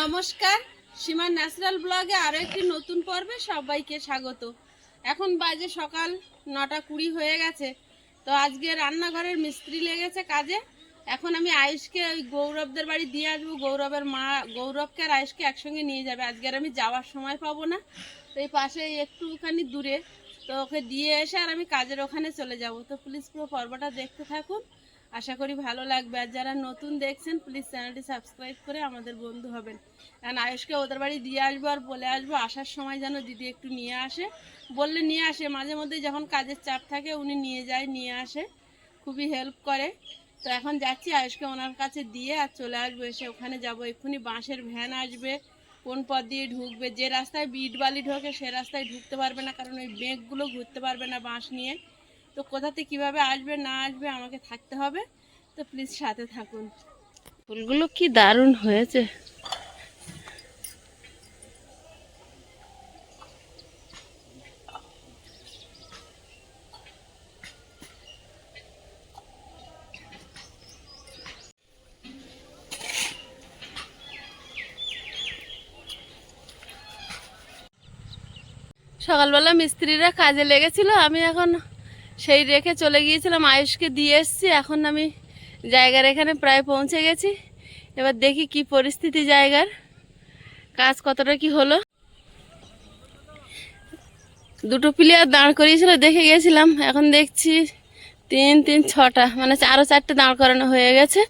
নমস্কার। সীমা ন্যাচারাল ব্লগে আরও একটি নতুন পর্বে সবাইকে স্বাগত। এখন বাজে সকাল নটা কুড়ি হয়ে গেছে। তো আজকে রান্নাঘরের মিস্ত্রি লেগেছে কাজে। এখন আমি আয়ুষকে ওই গৌরবদের বাড়ি দিয়ে আসব। গৌরবের মা গৌরবকে আর আয়ুষকে একসঙ্গে নিয়ে যাবে। আজকে আর আমি যাওয়ার সময় পাবো না। তো এই পাশে একটুখানি দূরে তো ওকে দিয়ে এসে আর আমি কাজের ওখানে চলে যাব। তো প্লিজ পুরো পর্বটা দেখতে থাকুন। আশা করি ভালো লাগবে। আর যারা নতুন দেখছেন প্লিজ চ্যানেলটি সাবস্ক্রাইব করে আমাদের বন্ধু হবেন। কারণ আয়ুষকে ওদের বাড়ি দিয়ে আসব আর বলে আসব, আসার সময় যেন দিদি একটু নিয়ে আসে। বললে নিয়ে আসে, মাঝে মধ্যে যখন কাজের চাপ থাকে উনি নিয়ে যায়, নিয়ে আসে। খুবই হেল্প করে। তো এখন যাচ্ছি আয়ুষকে ওনার কাছে দিয়ে আর চলে আসব এসে। ওখানে যাব, এক্ষুনি বাঁশের ভ্যান আসবে, কোন পথ দিয়ে ঢুকবে, যে রাস্তায় বিট বালি ঢোকে সে রাস্তায় ঢুকতে পারবে না, কারণ ওই বেগগুলো ঘুরতে পারবে না বাঁশ নিয়ে। তো কোথাতে কীভাবে আসবে, না আসবে, আমাকে থাকতে হবে। তো প্লিজ সাথে থাকুন। ফুলগুলো কি দারুণ হয়েছে। সকালবেলা মিস্ত্রিরা কাজে লেগেছিল, আমি এখন সেই রেখে চলে গিয়েছিলাম, আয়ুষকে দিয়ে এসেছি। এখন আমি জায়গার এখানে প্রায় পৌঁছে গেছি। এবার দেখি কি পরিস্থিতি জায়গার। কাজ কতটা কি হলো? দুটো প্লেয়ার দাঁড় করিয়েছিল, দেখে গেছিলাম। এখন দেখছি তিন তিন, ছটা মানে আরও চারটে দাঁড় করানো হয়ে গেছে।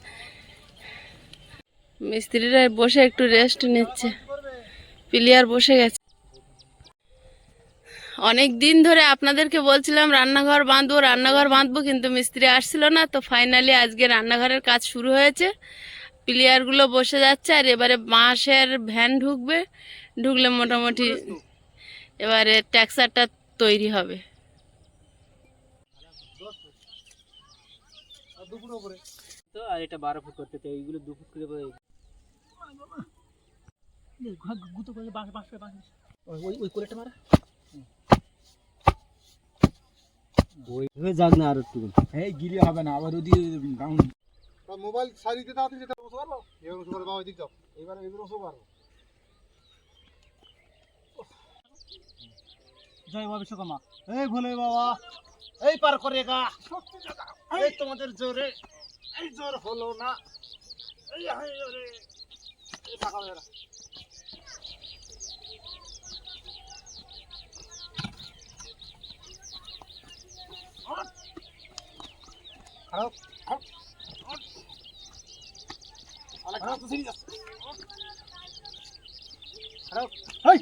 মিস্ত্রিরা বসে একটু রেস্ট নিচ্ছে। প্লেয়ার বসে গেছে। অনেক দিন ধরে আপনাদেরকে বলছিলাম রান্নাঘর বাঁধবো রান্নাঘর বাঁধবো কিন্তু মিস্ত্রি আসছিল না তো ফাইনালি আজকে রান্নাঘরের কাজ শুরু হয়েছে। প্লেয়ারগুলো বসে যাচ্ছে আর এবারে বাঁশের ভ্যান ঢুকবে ঢুকলে মোটামুটি এবারে ট্যাক্সারটা তৈরি হবে। তো আর এটা বারো ফুট করতে চাই এইগুলো দু ফুট করে করে গুতো করে বাঁশ বাঁশ বাঁশ ওই ওই কোলেটা মারা ওই হয়ে যাক না আর একটু এই গিরি হবে না আবার ওদিকে ডাউন মোবাইল সারিতে তাড়াতাড়ি যেটা বসে পারব এবার বসে পারব ওই দিক যাও। এবার এবার বসে পারব জয় বাবা বিশ্বকর্মা। এই ভোলে বাবা এই পার করে গা। এই তোমাদের জোরে। এই জোর হলো না। এই হাই হয়ে গেল। খারাপ খারাপ তো সিরিয়াস খারাপ হেই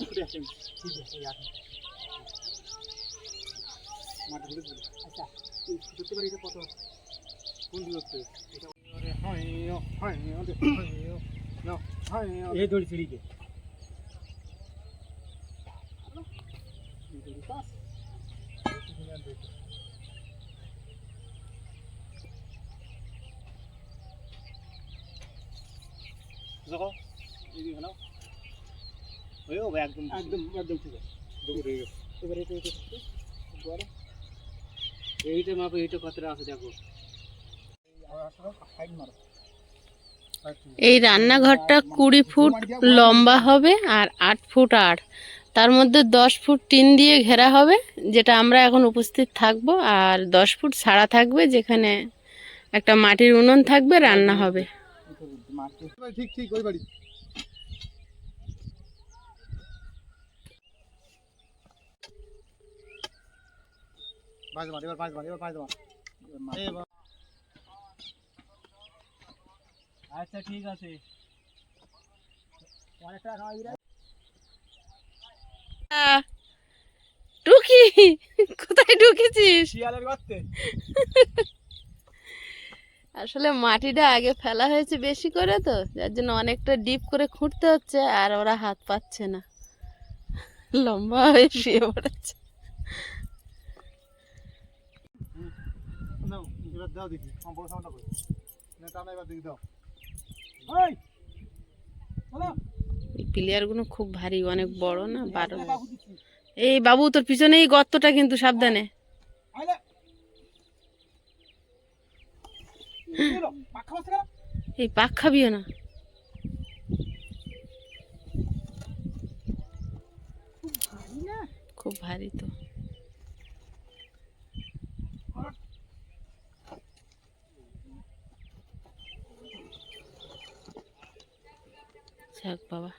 ছুটে আসেন ঠিক আছে এই আসেন মাঠ ঘুরে ঘুরে আচ্ছা এই ধরতে পারি এটা কত কোন দূরত্ব এটা এই দড়ি সিঁড়িতে দেখো এদিকে নাও হয়ে যাবে একদম একদম একদম ঠিক আছে দুপুর হয়ে গেছে এবারে এটা এটা করতে বড় এইটা মাপে এইটা কতটা আছে দেখো সাইড মারো এই রান্নাঘরটা কুড়ি ফুট লম্বা হবে আর আট ফুট আট তার মধ্যে দশ ফুট টিন দিয়ে ঘেরা হবে, যেটা আমরা এখন উপস্থিত থাকব, আর দশ ফুট ছাড়া থাকবে, যেখানে একটা মাটির উনুন থাকবে, রান্না হবে মার এবার আচ্ছা ঠিক আছে। অনেকটা খাওয়া টুকি? কোথায় ঢুকেছিস আসলে মাটিটা আগে ফেলা হয়েছে বেশি করে তো যার জন্য অনেকটা ডিপ করে খুঁড়তে হচ্ছে আর ওরা হাত পাচ্ছে না। লম্বা হয়ে শুয়ে পড়েছে। দাও দেখি দাও। প্লেয়ারগুলো খুব ভারী অনেক বড় না? বারো এই বাবু তোর পিছনে এই গর্তটা কিন্তু সাবধানে। এই পাক খাবিও না? খুব ভারী তো যাক বাবা মারি দিব আগে মাপ দাও ওই কত মাপ দাও চেপটা দাও কোথায়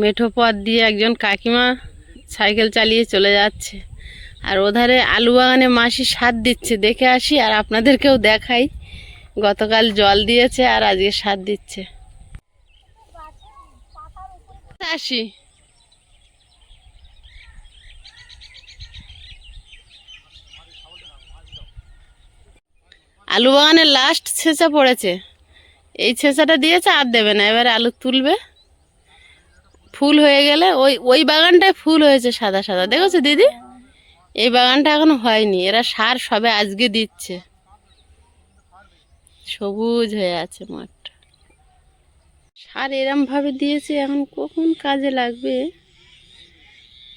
মেঠো পথ দিয়ে একজন কাকিমা সাইকেল চালিয়ে চলে যাচ্ছে। আর ওধারে আলু বাগানে মাসি সার দিচ্ছে, দেখে আসি আর আপনাদেরকেও দেখাই। গতকাল জল দিয়েছে আর আজকে সার দিচ্ছে। আসি। আলু বাগানের লাস্ট ছেঁচা পড়েছে। এই ছেঁচাটা দিয়েছে আর দেবে না, এবারে আলু তুলবে। ফুল হয়ে গেলে ওই ওই বাগানটায় ফুল হয়েছে সাদা সাদা, দেখেছ দিদি? এই বাগানটা এখনও হয়নি। এরা সার সবে আজকে দিচ্ছে। সবুজ হয়ে আছে মাঠটা। সার এরম ভাবে দিয়েছে এখন কখন কাজে লাগবে?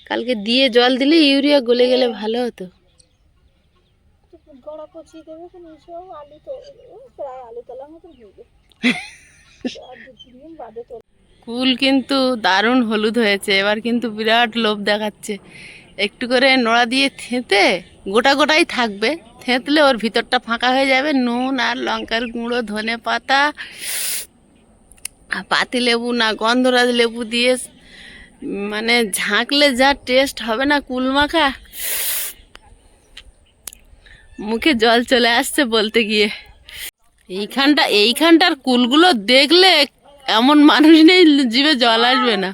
কালকে দিয়ে জল দিলে ইউরিয়া গলে গেলে ভালো হতো। কুল কিন্তু দারুণ হলুদ হয়েছে। এবার কিন্তু বিরাট লোভ দেখাচ্ছে। একটু করে নোড়া দিয়ে থেঁতে গোটা গোটাই থাকবে। থেঁতলে ওর ভিতরটা ফাঁকা হয়ে যাবে। নুন আর লঙ্কার গুঁড়ো, ধনে পাতা, পাতি লেবু না, গন্ধরাজ লেবু দিয়ে মানে ঝাঁকলে যা টেস্ট হবে না কুল মাখা মুখে জল চলে আসছে বলতে গিয়ে। এইখানটা, এইখানটার কুলগুলো দেখলে এমন মানুষ নেই জীবে জল আসবে না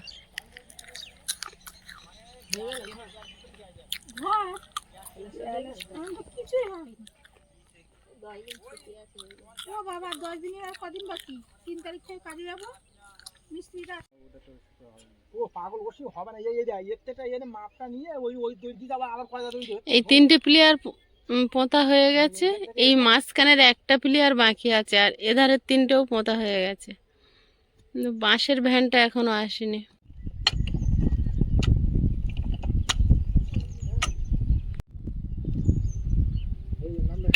আমার তো কিছুই হয়নি ও বাবা দশ দিনের আর কদিন বাকি? তিন তারিখ থেকে কাজে যাব? মিস্ত্রিরা পাগল ওসি হবে না। এই এই এর থেকে এনে মাপটা নিয়ে ওই ওই দই আবার আবার কয়টা দই দেবে। এই তিনটে প্লেয়ার পোঁতা হয়ে গেছে। এই মাঝখানের একটা প্লেয়ার বাকি আছে আর এধারের তিনটেও পোঁতা হয়ে গেছে। বাঁশের ভ্যানটা এখনও আসেনি সামলা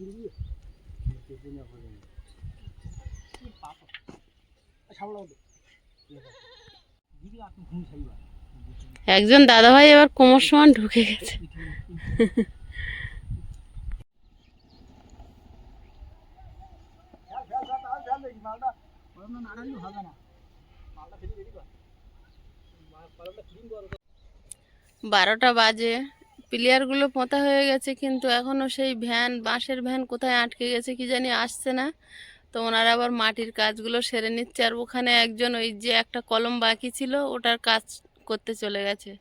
দিদি আপনি ঘুম ছাইবা একজন দাদাভাই এবার কোমর সমান ঢুকে গেছে। বারোটা বাজে। প্লেয়ারগুলো পোঁতা হয়ে গেছে, কিন্তু এখনও সেই ভ্যান, বাঁশের ভ্যান কোথায় আটকে গেছে কি জানি আসছে না। তো ওনারা আবার মাটির কাজগুলো সেরে নিচ্ছে, আর ওখানে একজন ওই যে একটা কলম বাকি ছিল, ওটার কাজ করতে চলে গেছে।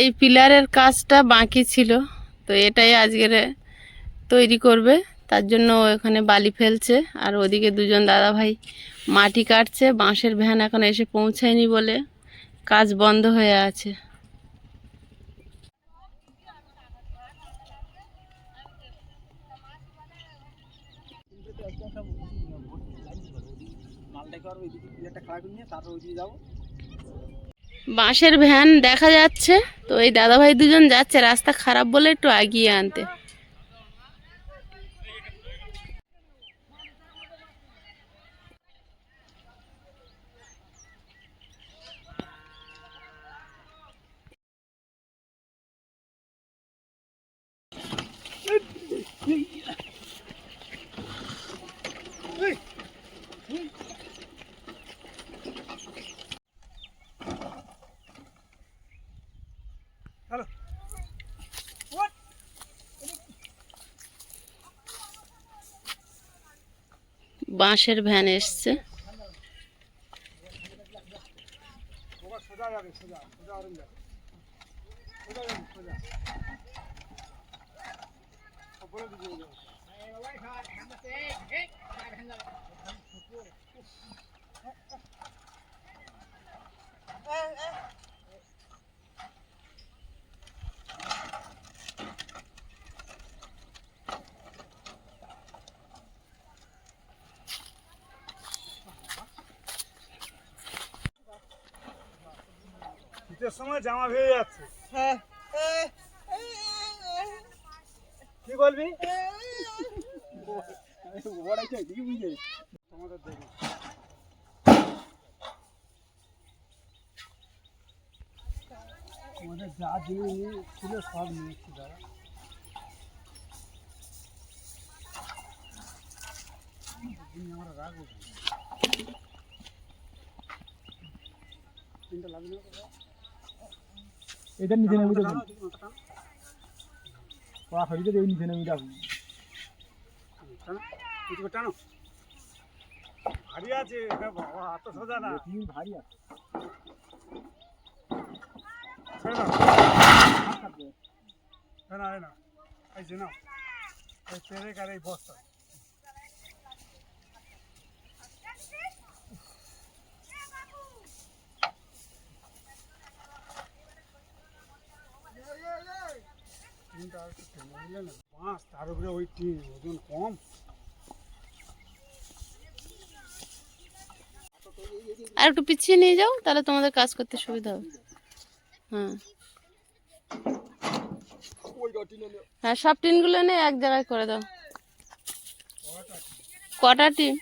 এই পিলারের কাজটা বাকি ছিল, তো এটাই আজকের তৈরি করবে। তার জন্য এখানে বালি ফেলছে। আর ওদিকে দুজন দাদা ভাই মাটি কাটছে। বাঁশের ভ্যান এখন এসে পৌঁছায়নি বলে কাজ বন্ধ হয়ে আছে। বাঁশের ভ্যান দেখা যাচ্ছে। তো এই দাদা ভাই দুজন যাচ্ছে। রাস্তা খারাপ বলে একটু আগিয়ে আনতে। বাঁশের ভ্যান এসছে। সোজা যাবে সময় জামা ভেঙে যাচ্ছে। কি বলবি? তোমাদের দেখি আমাদের যা জিনিস ছিল সব দাদা আমরা রাখব তিনটা লাগবে না? এটা নিচে নেমে যাব পা ফেরিতে দেবে নিচে নেমে। যাব টানো, করে ভারী আছে এটা বাবা এত সোজা না। তিন ভারী আছে। না না না এই যে এই পেরেক আর এই বস্তা। টিনটা আর একটু টেনে দিলে না বাঁশ তার উপরে ওই টিন ওজন কম। আর একটু পিছিয়ে নিয়ে যাও তাহলে তোমাদের কাজ করতে সুবিধা হবে। হ্যাঁ। হ্যাঁ সব টিনগুলো এনে এক জায়গায় করে দাও। কটা টিন?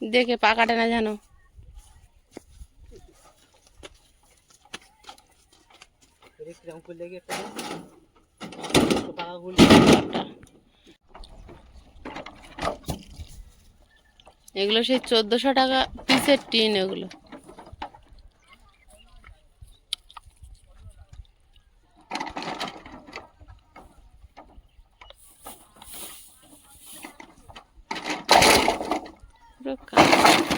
দেখে পা কাটে না জানো এগুলো সেই চোদ্দশো টাকা পিসের টিন এগুলো পুরো কালো।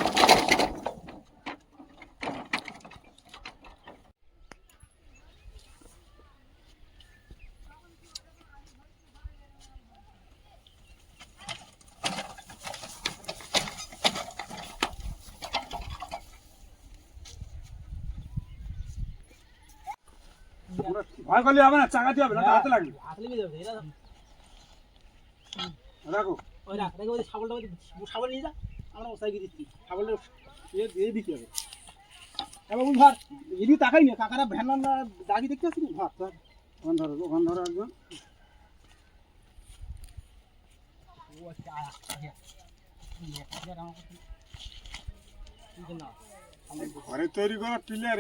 ভয় করলে হবে না চাকাতে হবে না হাতে লাগবে। হাত লেগে যাবে এরা দেখো। ওই রাখ দেখো ওই শাবলটা ওই শাবল নিয়ে যা আমরা ওসাই দিয়ে দিচ্ছি। শাবলটা দিয়ে দিয়ে দিতে হবে। এবার ওই ধর এদিকে তাকাই না কাকারা ভ্যান দাগি দেখতে না ধর ওখান ধরো ওখান ধরো একজন। ও আচ্ছা ঘরে তৈরি করা প্লেয়ার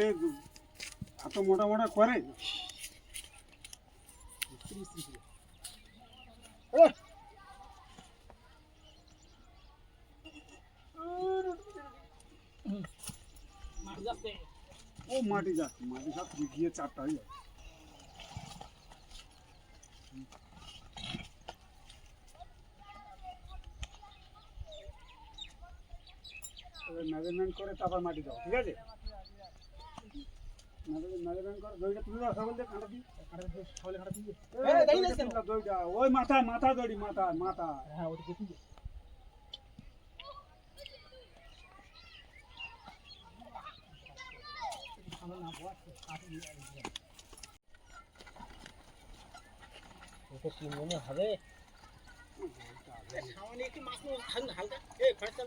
এত মোটা মোটা করে। যাচ্ছে ও, মাটি যাচ্ছে, মাটি সব গিয়ে চারটা হয়ে যাবে মেজারমেন্ট করে তারপর মাটি দাও ঠিক আছে? ওই মাথায় মাথা দড়ি মাথা মাথা হ্যাঁ ওটা দেখি যে হবে সামান্য একটু মাছ হালকা এই ফার্স্ট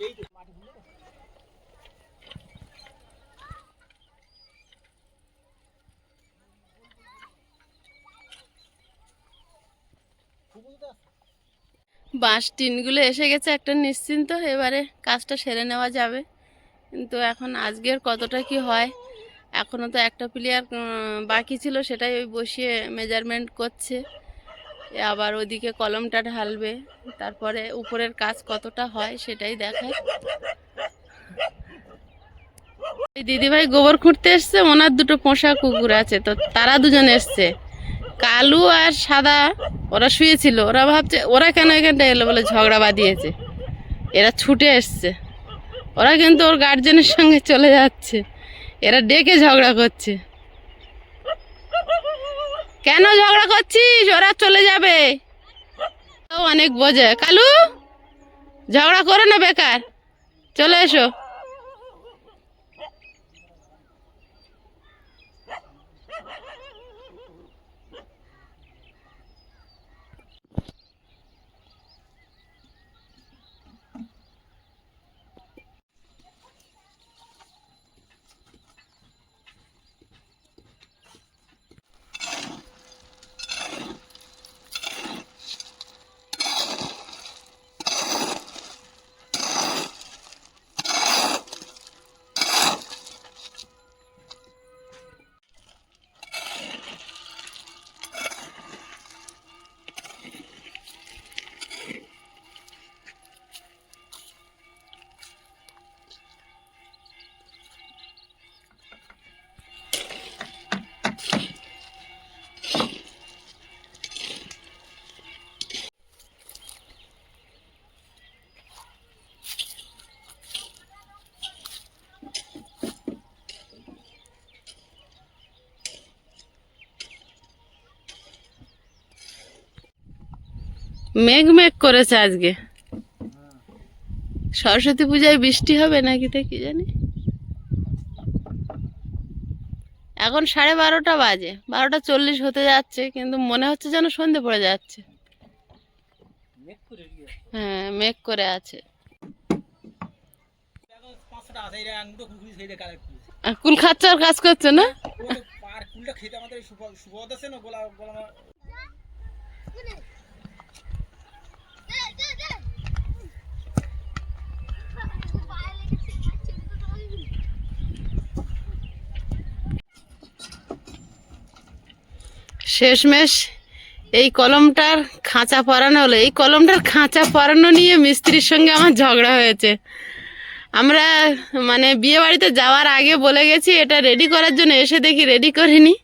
এই মাটি বাঁশ টিনগুলো এসে গেছে, একটা নিশ্চিন্ত, এবারে কাজটা সেরে নেওয়া যাবে। কিন্তু এখন আজকের কতটা কি হয় এখনও তো একটা প্লেয়ার বাকি ছিল, সেটাই ওই বসিয়ে মেজারমেন্ট করছে। আবার ওদিকে কলমটা ঢালবে, তারপরে উপরের কাজ কতটা হয় সেটাই দেখায়। দিদিভাই গোবর খুঁড়তে এসছে, ওনার দুটো পোষা কুকুর আছে, তো তারা দুজন এসছে। কালু আর সাদা ওরা শুয়েছিল। ওরা ভাবছে, ওরা কেন এখানটা এলো বলে ঝগড়া বাঁধিয়েছে। এরা ছুটে এসছে। ওরা কিন্তু ওর গার্জেনের সঙ্গে চলে যাচ্ছে। এরা ডেকে ঝগড়া করছে। কেন ঝগড়া করছিস? ওরা চলে যাবে। অনেক বোঝে। কালু, ঝগড়া করো না বেকার। চলে এসো। মেঘ মেঘ করেছে আজকে। সরস্বতী পূজায় বৃষ্টি হবে নাকি তা কি জানি? এখন সাড়ে বারোটা বাজে, বারোটা চল্লিশ হতে যাচ্ছে, কিন্তু মনে হচ্ছে যেন সন্ধে পড়ে যাচ্ছে। হ্যাঁ মেঘ করে আছে। কুল খাচ্ছে আর কাজ করছে না? কুলটা খেতে আমাদের গোলা গোলা শেষমেশ এই কলমটার খাঁচা পরানো হলো। এই কলমটার খাঁচা পরানো নিয়ে মিস্ত্রির সঙ্গে আমার ঝগড়া হয়েছে। আমরা মানে বিয়ে বাড়িতে যাওয়ার আগে বলে গেছি, এটা রেডি করার জন্য এসে দেখি রেডি করিনি।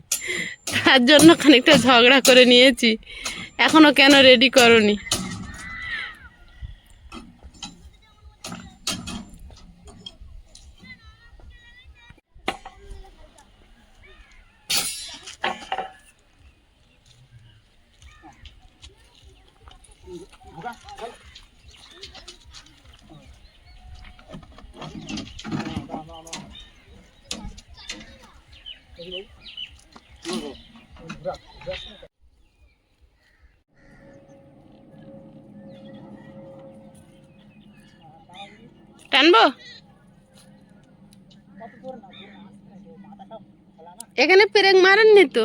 তার জন্য খানিকটা ঝগড়া করে নিয়েছি। এখনও কেন রেডি করনি? টানবো? এখানে পেরেক মারেননি তো।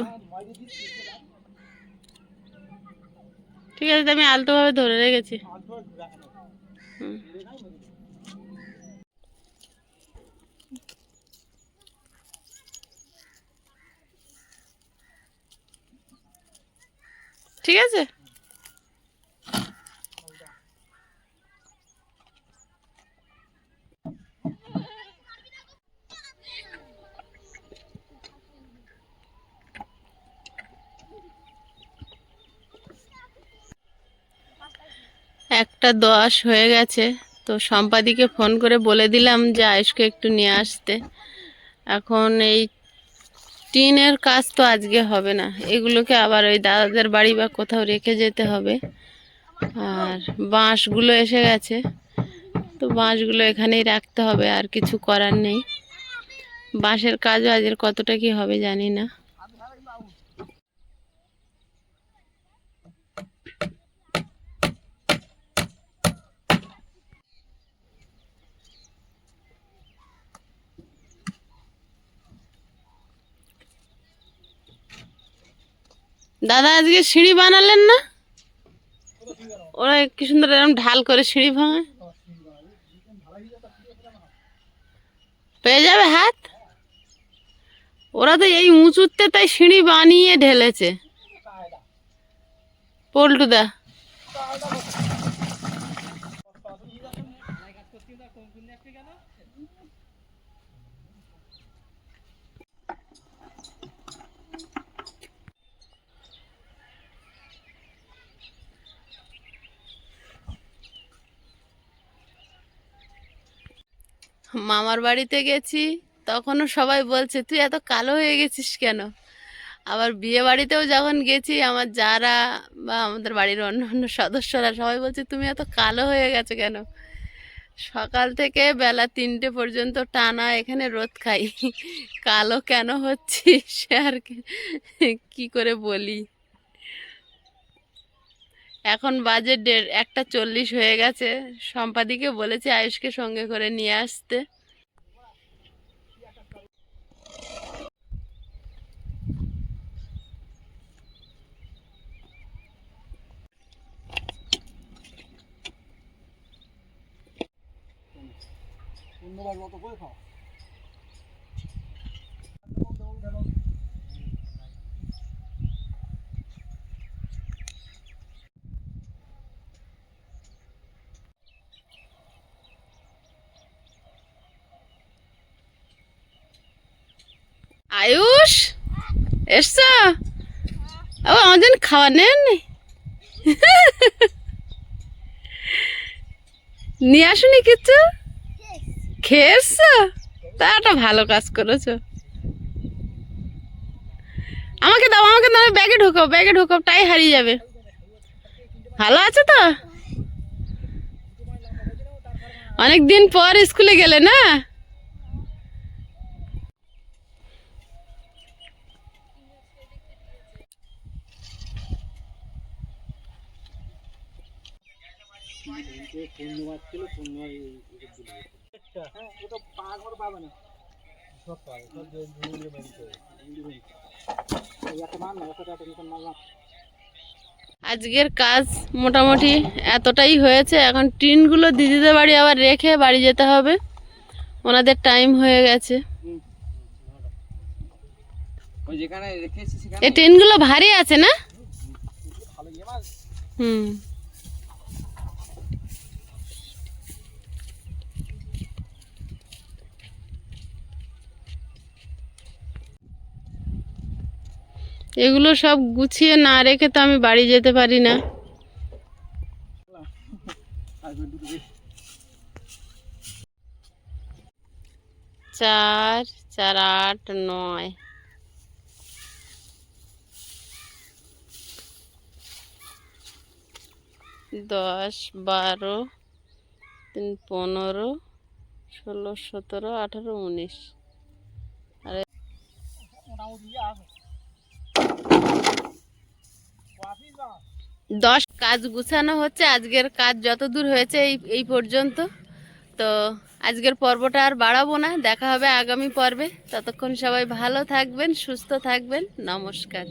ঠিক আছে আমি আলতোভাবে ধরে রেখেছি। ঠিক আছে? একটা দশ হয়ে গেছে। তো সম্পাদিকে ফোন করে বলে দিলাম যে আয়ুষকে একটু নিয়ে আসতে। এখন এই টিনের কাজ তো আজকে হবে না। এগুলোকে আবার ওই দাদাদের বাড়ি বা কোথাও রেখে যেতে হবে। আর বাঁশগুলো এসে গেছে। তো বাঁশগুলো এখানেই রাখতে হবে, আর কিছু করার নেই। বাঁশের কাজও আজকের কতটা কি হবে জানি না। দাদা আজকে সিঁড়ি বানালেন না? ওরা কি সুন্দর এরকম ঢাল করে সিঁড়ি ভাঙে পেয়ে যাবে হাত? ওরা তো এই উঁচুতে তাই সিঁড়ি বানিয়ে ঢেলেছে। পল্টুদা। মামার বাড়িতে গেছি, তখনও সবাই বলছে, তুই এত কালো হয়ে গেছিস কেন? আবার বিয়ে বাড়িতেও যখন গেছি, আমার যারা বা আমাদের বাড়ির অন্য অন্য সদস্যরা সবাই বলছে, তুমি এত কালো হয়ে গেছো কেন? সকাল থেকে বেলা তিনটে পর্যন্ত টানা এখানে রোদ খাই। কালো কেন হচ্ছি আর কি করে বলি? এখন বাজে দেড়, একটা চল্লিশ হয়ে গেছে। সম্পাদিকে বলেছে আয়ুষকে সঙ্গে করে নিয়ে আসতে। অন্যবার মতো করে খাও? আয়ুষ, এসছো? ও আমার খাওয়া নেন নিয়ে আসুনি কিচ্ছু খেয়ে এসছো তা একটা ভালো কাজ করেছ। আমাকে দাও আমাকে দাও ব্যাগে ঢোকো ব্যাগে ঢোকো টাই হারিয়ে যাবে। ভালো আছে তো? অনেক দিন পর স্কুলে গেলে না? পূর্ণিমা ছিল পূর্ণিমা হ্যাঁ ওটা পা পাবে না সব পাবে সব যে ঝুলিয়ে মেরে দেবে। এই একটা মার না একটা একটা নতুন না আজকের কাজ মোটামুটি এতটাই হয়েছে এখন টিনগুলো দিদিদের বাড়ি আবার রেখে বাড়ি যেতে হবে। ওনাদের টাইম হয়ে গেছে। এই টিনগুলো ভারী আছে না? হুম। এগুলো সব গুছিয়ে না রেখে তো আমি বাড়ি যেতে পারি না। আর চার চার, আট, নয়। দশ, বারো, তিন, পনেরো, ষোলো, সতেরো, আঠারো, উনিশ। মোটামুটি ইয়ে আছে কফি না দশ কাজ গুছানো হচ্ছে। আজকের কাজ যত দূর হয়েছে এই এই পর্যন্ত। তো আজকের পর্বটা আর বাড়াবো না। দেখা হবে আগামী পর্বে। ততক্ষণ সবাই ভালো থাকবেন, সুস্থ থাকবেন। নমস্কার।